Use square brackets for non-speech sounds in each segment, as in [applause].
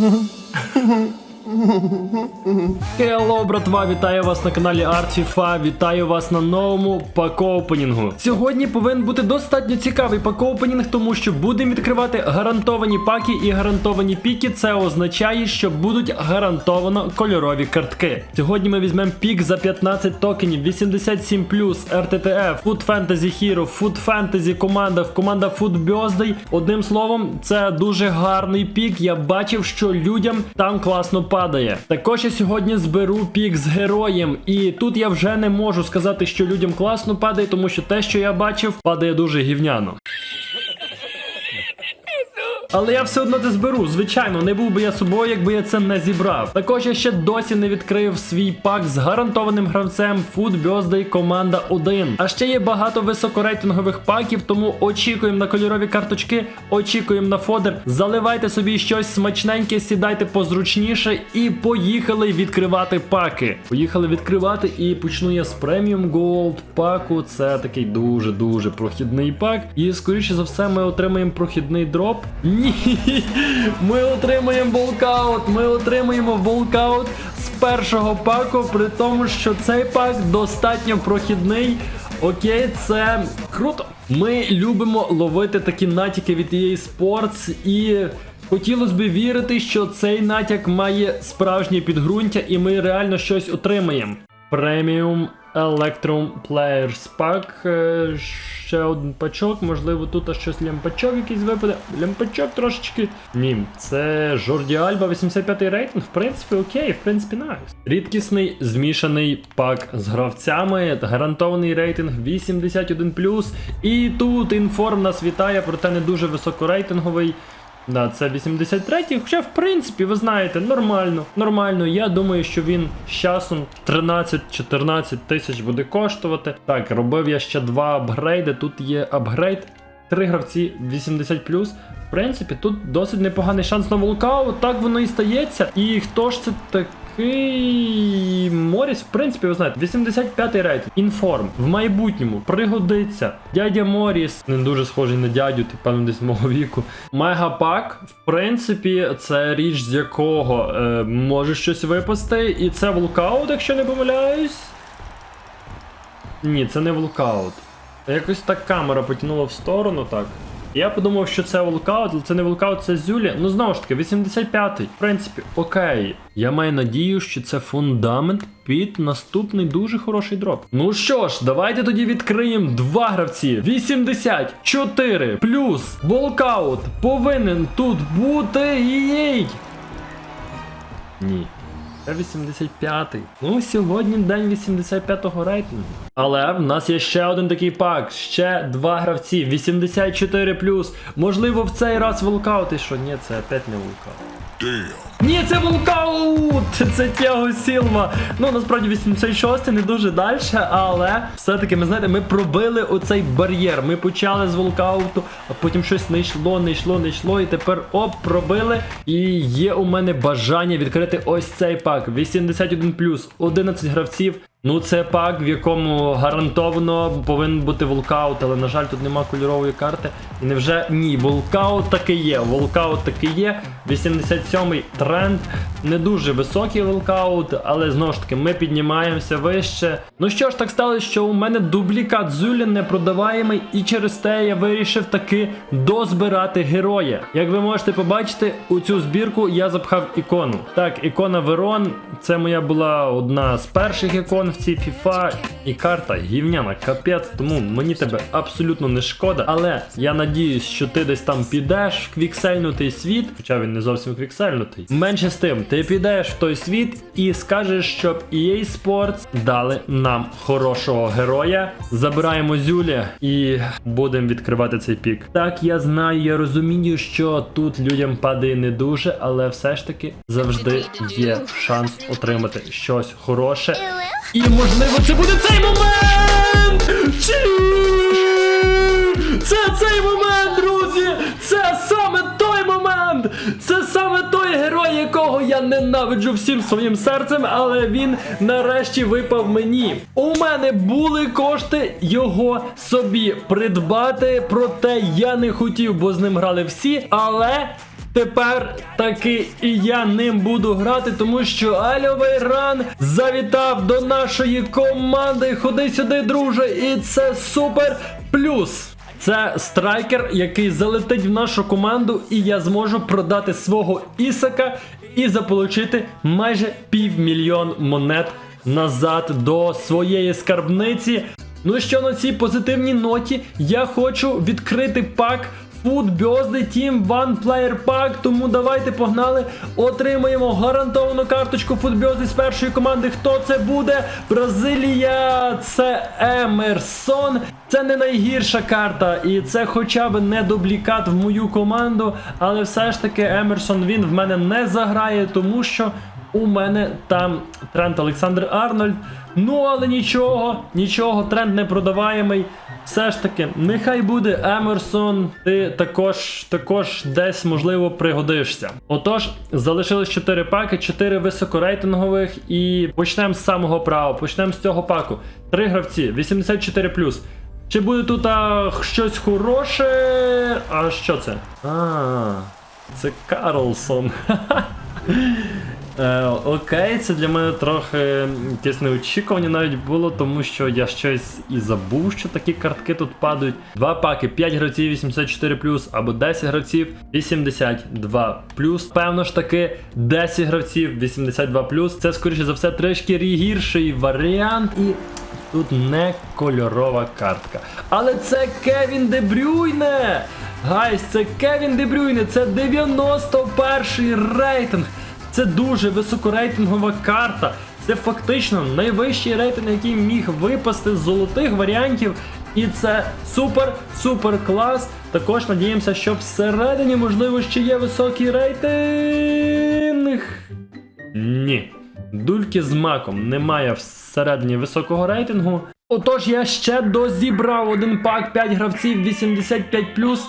Mm-hmm. [laughs] Хелло, братва, вітаю вас на каналі ArtFIFA, вітаю вас на новому пак-опенінгу. Сьогодні повинен бути достатньо цікавий пак-опенінг, тому що будемо відкривати гарантовані паки і гарантовані піки. Це означає, що будуть гарантовано кольорові картки. Сьогодні ми візьмемо пік за 15 токенів, 87 RTTF, Food Fantasy Hero, Food Fantasy команда, команда Food Birthday. Одним словом, це дуже гарний пік. Я бачив, що людям там класно падає. Також я сьогодні зберу пік з героєм, і тут я вже не можу сказати, що людям класно падає, тому що те, що я бачив, падає дуже гівняно. Але я все одно це зберу. Звичайно, не був би я собою, якби я це не зібрав. Також я ще досі не відкрив свій пак з гарантованим гравцем Food Birthday команда 1. А ще є багато високорейтингових паків, тому очікуємо на кольорові карточки, очікуємо на фодер. Заливайте собі щось смачненьке, сідайте позручніше і поїхали відкривати паки. Поїхали відкривати і почну я з преміум Gold паку. Це такий дуже дуже прохідний пак. І скоріше за все, ми отримаємо прохідний дроп. Ні, ми отримаємо волкаут. Ми отримаємо волкаут з першого паку, при тому, що цей пак достатньо прохідний. Окей, це круто. Ми любимо ловити такі натяки від EA Sports і. Хотілося б вірити, що цей натяк має справжнє підґрунтя, і ми реально щось отримаємо. Преміум Electrum Players Pack. Е, Ще один пачок, можливо, тут щось лямпачок якийсь випаде. Лямпачок трошечки. Ні, це Жорді Альба, 85-й рейтинг. В принципі, окей, в принципі, найс. Рідкісний змішаний пак з гравцями. Гарантований рейтинг 81. І тут інформ нас вітає, проте не дуже високорейтинговий. Да, це 83-й, хоча, в принципі, ви знаєте, нормально. Нормально. Я думаю, що він з часом 13-14 тисяч буде коштувати. Так, робив я ще два апгрейди. Тут є апгрейд. Три гравці 80 В принципі, тут досить непоганий шанс на волкаут. Так воно і стається. І хто ж це такий Моріс, в принципі, ви знаєте, 85-й рейтинг. Інформ. В майбутньому пригодиться. Дядя Моріс, не дуже схожий на дядю, ти певно десь мого віку. Мегапак, в принципі, це річ, з якого е, може щось випасти. І це волкаут, якщо не помиляюсь. Ні, це не волкаут. Якось так камера потягнула в сторону, так. Я подумав, що це волкаут, але це не волкаут, це Зюлі. Ну знову ж таки, 85-й. В принципі, окей. Я маю надію, що це фундамент під наступний дуже хороший дроп. Ну що ж, давайте тоді відкриємо два гравці. 84 плюс волкаут повинен тут бути. Єй! Ні. Це 85-й. Ну, сьогодні день 85-го рейтингу. Але в нас є ще один такий пак. Ще два гравці. 84 Можливо, в цей раз волкаут. І що? Ні, це опять не волкаут. Ні, це волкаут! Це Тяго Сілва. Ну, насправді 86 не дуже далі, але все-таки ми знаєте, ми пробили оцей бар'єр. Ми почали з волкауту, а потім щось не йшло, не йшло, не йшло. І тепер оп, пробили. І є у мене бажання відкрити ось цей пак. 81 11 гравців. Ну, це пак, в якому гарантовано повинен бути волкаут, але, на жаль, тут нема кольорової карти. І невже ні, волкаут таки є. Волкаут таки є. 87-й тренд. Не дуже високий волкаут, але знову ж таки ми піднімаємося вище. Ну що ж, так сталося, що у мене дублікат Зюлі непродаваємий, і через те я вирішив таки дозбирати героя. Як ви можете побачити, у цю збірку я запхав ікону. Так, ікона Верон, це моя була одна з перших ікон в цій FIFA. І карта гівняна, капець, тому мені тебе абсолютно не шкода. Але я надіюсь, що ти десь там підеш в квіксельнутий світ, хоча він не зовсім квіксельнутий. Менше з тим, ти підеш в той світ і скажеш, щоб EA Sports дали нам хорошого героя. Забираємо Зюля і будемо відкривати цей пік. Так, я знаю, я розумію, що тут людям падає не дуже, але все ж таки завжди є шанс отримати щось хороше. І можливо це буде цей момент! Чи? Це цей момент, друзі! Це саме той момент! Це саме той герой, якого я ненавиджу всім своїм серцем, але він нарешті випав мені. У мене були кошти його собі придбати, проте я не хотів, бо з ним грали всі, але. Тепер таки і я ним буду грати, тому що Альовий ран завітав до нашої команди. Ходи сюди, друже, і це супер плюс. Це страйкер, який залетить в нашу команду, і я зможу продати свого Ісака і заполучити майже півмільйон монет назад до своєї скарбниці. Ну що на цій позитивній ноті я хочу відкрити пак Food Birthday Team One Player Pack, тому давайте погнали. Отримаємо гарантовану карточку Food з першої команди. Хто це буде? Бразилія, це Емерсон. Це не найгірша карта, і це хоча б не дублікат в мою команду. Але все ж таки Емерсон він в мене не заграє, тому що у мене там тренд Олександр Арнольд. Ну, але нічого, нічого, тренд не продаваємий. Все ж таки, нехай буде Емерсон, ти також, також десь можливо пригодишся. Отож, залишилось 4 паки, 4 високорейтингових, і почнемо з самого права. Почнемо з цього паку. Три гравці, 84. Чи буде тут а, щось хороше? А що це? А, це Карлсон. [laughs] Е, окей, це для мене трохи якесь неочікування навіть було, тому що я щось і забув, що такі картки тут падають. Два паки, 5 гравців 84 або 10 гравців 82 Певно ж таки, 10 гравців 82 Це, скоріше за все, трішки гірший варіант. І тут не кольорова картка. Але це Кевін Дебрюйне! Гайс, це Кевін Дебрюйне, це 91-й рейтинг. Це дуже високорейтингова карта. Це фактично найвищий рейтинг, який міг випасти з золотих варіантів. І це супер-супер клас. Також надіємося, що всередині, можливо, ще є високий рейтинг. Ні. Дульки з маком немає всередині високого рейтингу. Отож, я ще дозібрав один пак 5 гравців 85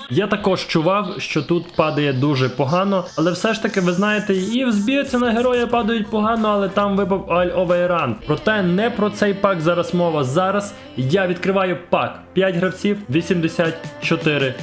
Я також чував, що тут падає дуже погано, але все ж таки, ви знаєте, і в збірці на героя падають погано, але там випав Аль Овейран. Проте не про цей пак зараз мова. Зараз я відкриваю пак 5 гравців 84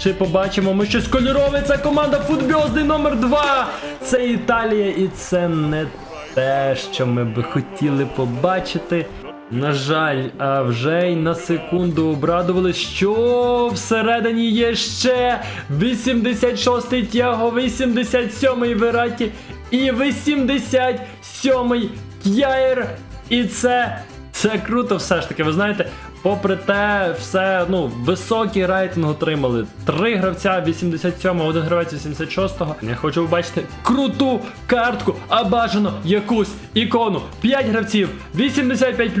Чи побачимо ми щось кольорове? Це команда Футбьозди номер 2 Це Італія, і це не те, що ми би хотіли побачити. На жаль, а вже й на секунду обрадували, що всередині є ще 86-й Тяго, 87-й Вераті і 87-й К'яєр. І це це круто все ж таки. Ви знаєте, попри те, все ну, високий рейтинг отримали. Три гравця 87-го, один гравець 86-го. Я хочу побачити круту картку, а бажано якусь ікону. 5 гравців, 85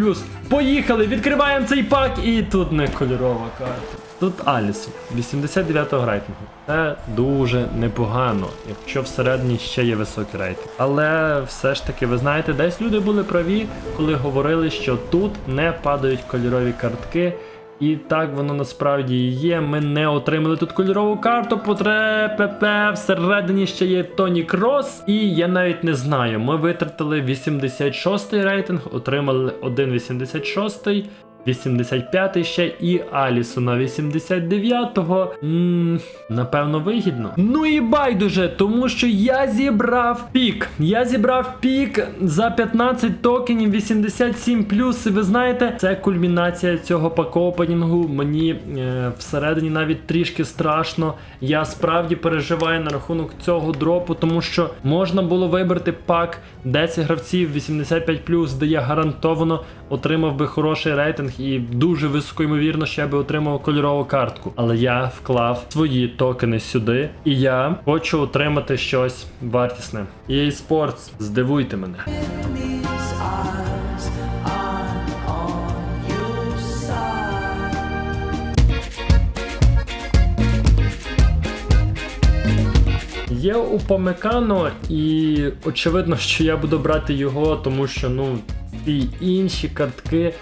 Поїхали, відкриваємо цей пак, і тут не кольорова карта. Тут Аліс, 89-го рейтингу. Це дуже непогано, якщо всередині ще є високий рейтинг. Але все ж таки, ви знаєте, десь люди були праві, коли говорили, що тут не падають кольорові картки. І так воно насправді є. Ми не отримали тут кольорову карту. Потре ПП. Всередині ще є Тоні Крос. І я навіть не знаю. Ми витратили 86 рейтинг, отримали 1,86. 85 ще і Алісона 89-го. Ммм, напевно, вигідно. Ну і байдуже, тому що я зібрав пік. Я зібрав пік за 15 токенів 87 плюс. І ви знаєте, це кульмінація цього пакопенінгу. Мені е, всередині навіть трішки страшно. Я справді переживаю на рахунок цього дропу, тому що можна було вибрати пак 10 гравців 85 плюс, де я гарантовано отримав би хороший рейтинг і дуже високо ймовірно, що я би отримав кольорову картку. Але я вклав свої токени сюди, і я хочу отримати щось вартісне. EA Sports, здивуйте мене. Є у Помекано, і очевидно, що я буду брати його, тому що ну ці інші картки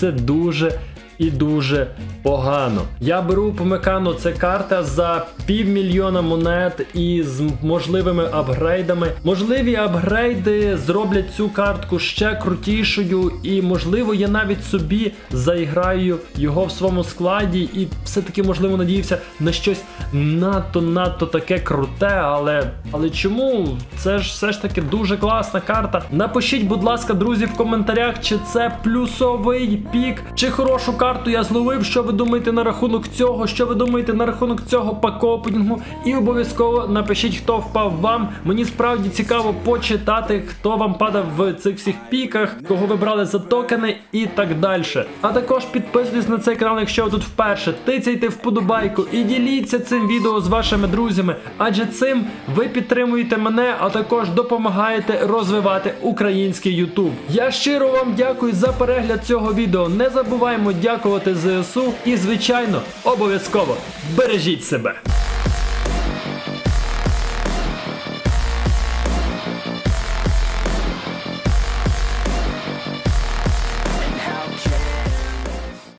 це дуже і дуже погано. Я беру по мекану це карта за півмільйона монет і з можливими апгрейдами. Можливі апгрейди зроблять цю картку ще крутішою, і можливо я навіть собі заіграю його в своєму складі, і все-таки можливо надіявся на щось надто надто таке круте, але але чому? Це ж все ж таки дуже класна карта. Напишіть, будь ласка, друзі, в коментарях, чи це плюсовий пік, чи хорошу карту я зловив. Що ви думаєте на рахунок цього? Що ви думаєте на рахунок цього пакопінгу? І обов'язково напишіть, хто впав вам. Мені справді цікаво почитати, хто вам падав в цих всіх піках, кого ви брали за токени і так далі. А також підписуйтесь на цей канал, якщо ви тут вперше. Тицяйте вподобайку і діліться цим відео з вашими друзями, адже цим ви підтримуєте мене, а також допомагаєте розвивати український YouTube. Я щиро вам дякую за перегляд цього відео. Не забуваємо дякувати ЗСУ і, звичайно, обов'язково бережіть себе.